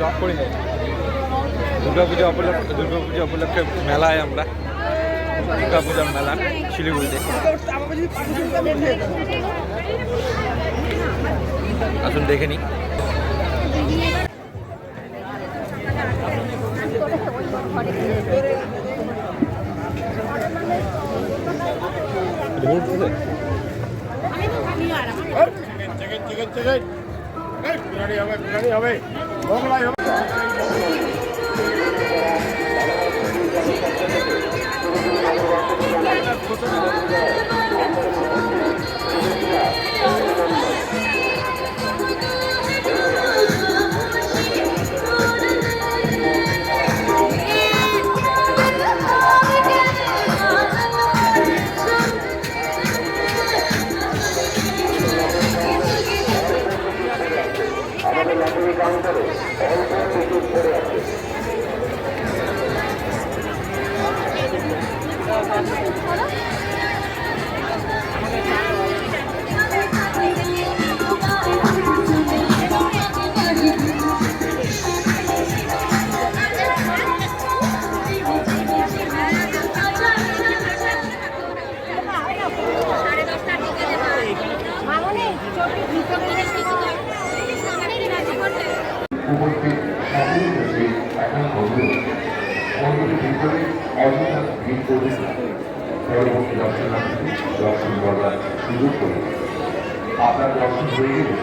Blog করি নাই। দুর্গা পুজো উপলক্ষে দুর্গা পুজো উপলক্ষে মেলায় আমরা। দুর্গা পূজার মেলা, শিলিগুড়িতে। আসুন দেখে নিই। চিকেন চিকেন চিকেন બિલાડી હવે બિલાડી હવે મોગલાઈ હવે Thank you. মোগলাই করে মামনি পরবর্তী দর্শনার্থী দর্শন করার সুযোগ করে আপনার দর্শন হয়ে গেলে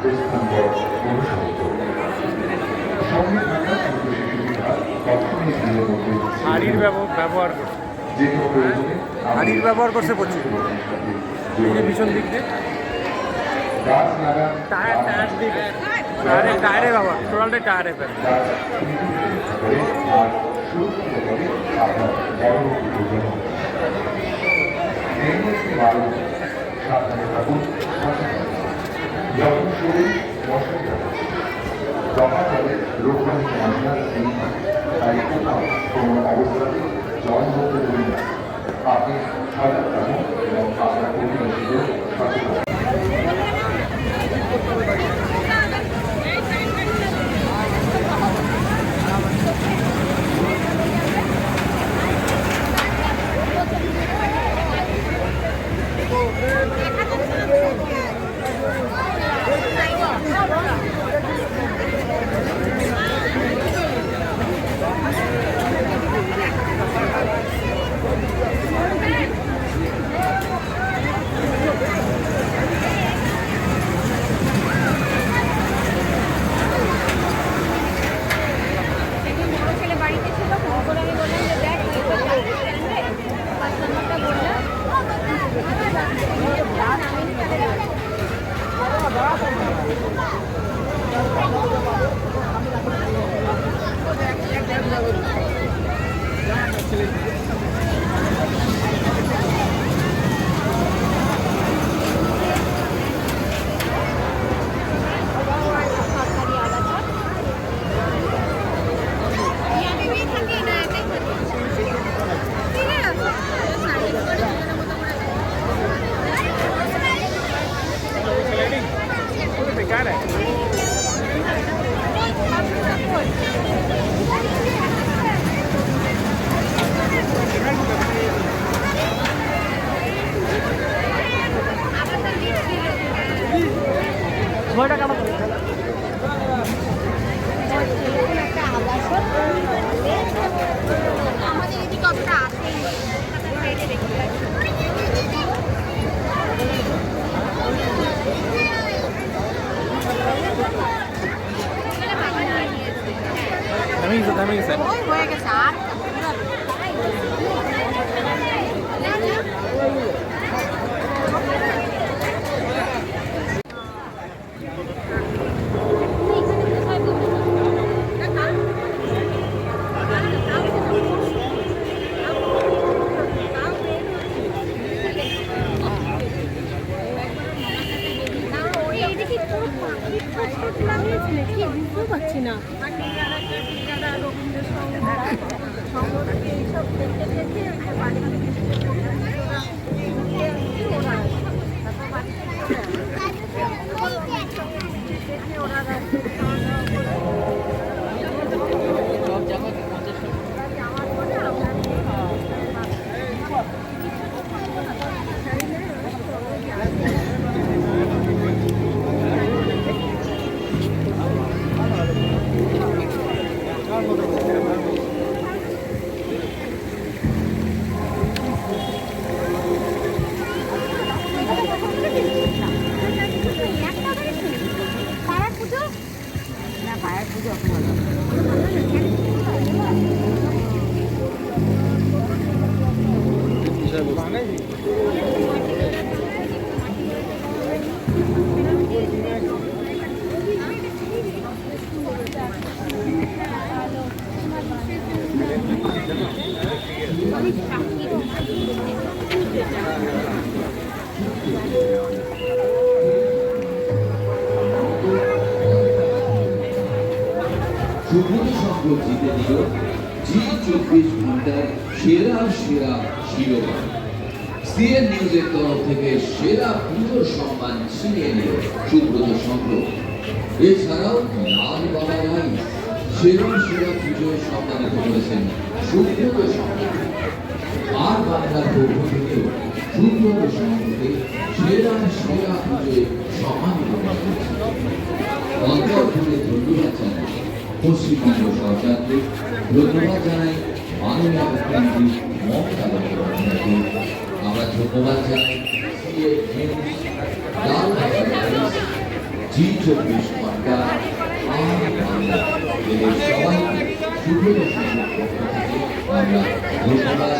প্রস্থান পথ অনুসরণ হাড়ির ব্যবহার করছে করছে প্রচুর পিছন দিক দিয়ে। টায়ার টায়ার দিকে টায়ারে টায়ারে মানুষ সাবধানে থাকুন। যখন শরীর মশাই জমা করে রোগবাহিত মশলা কোনো অবস্থাতে জল হতে আপনি সজাগ আমি চলে হয়ে গেছে Thank you. সুব্রত সংঘ জিতে নিল জি চব্বিশ ঘণ্টার সেরা সেরা শিরোপা। সিএন নিউজের তরফ থেকে সেরা পুজোর সম্মান ছিনিয়ে নিল সুব্রত সংঘ। এছাড়াও লাল বাবা ভাই সেরা সেরা পুজোয় সম্মানিত করেছেন সংঘ আর বাংলার পক্ষ থেকেও সুব্রত সংঘকে সেরা সেরা পুজোয় সম্মানিত অন্তর ধন্যবাদ জানাই পশ্চিমবঙ্গ সরকারকে। ধন্যবাদ জানাই মাননীয় মুখ্যমন্ত্রী মমতা বন্দ্যোপাধ্যায়কে। আমরা ধন্যবাদ জানাই জি চব্বিশ ঘণ্টা বাংলা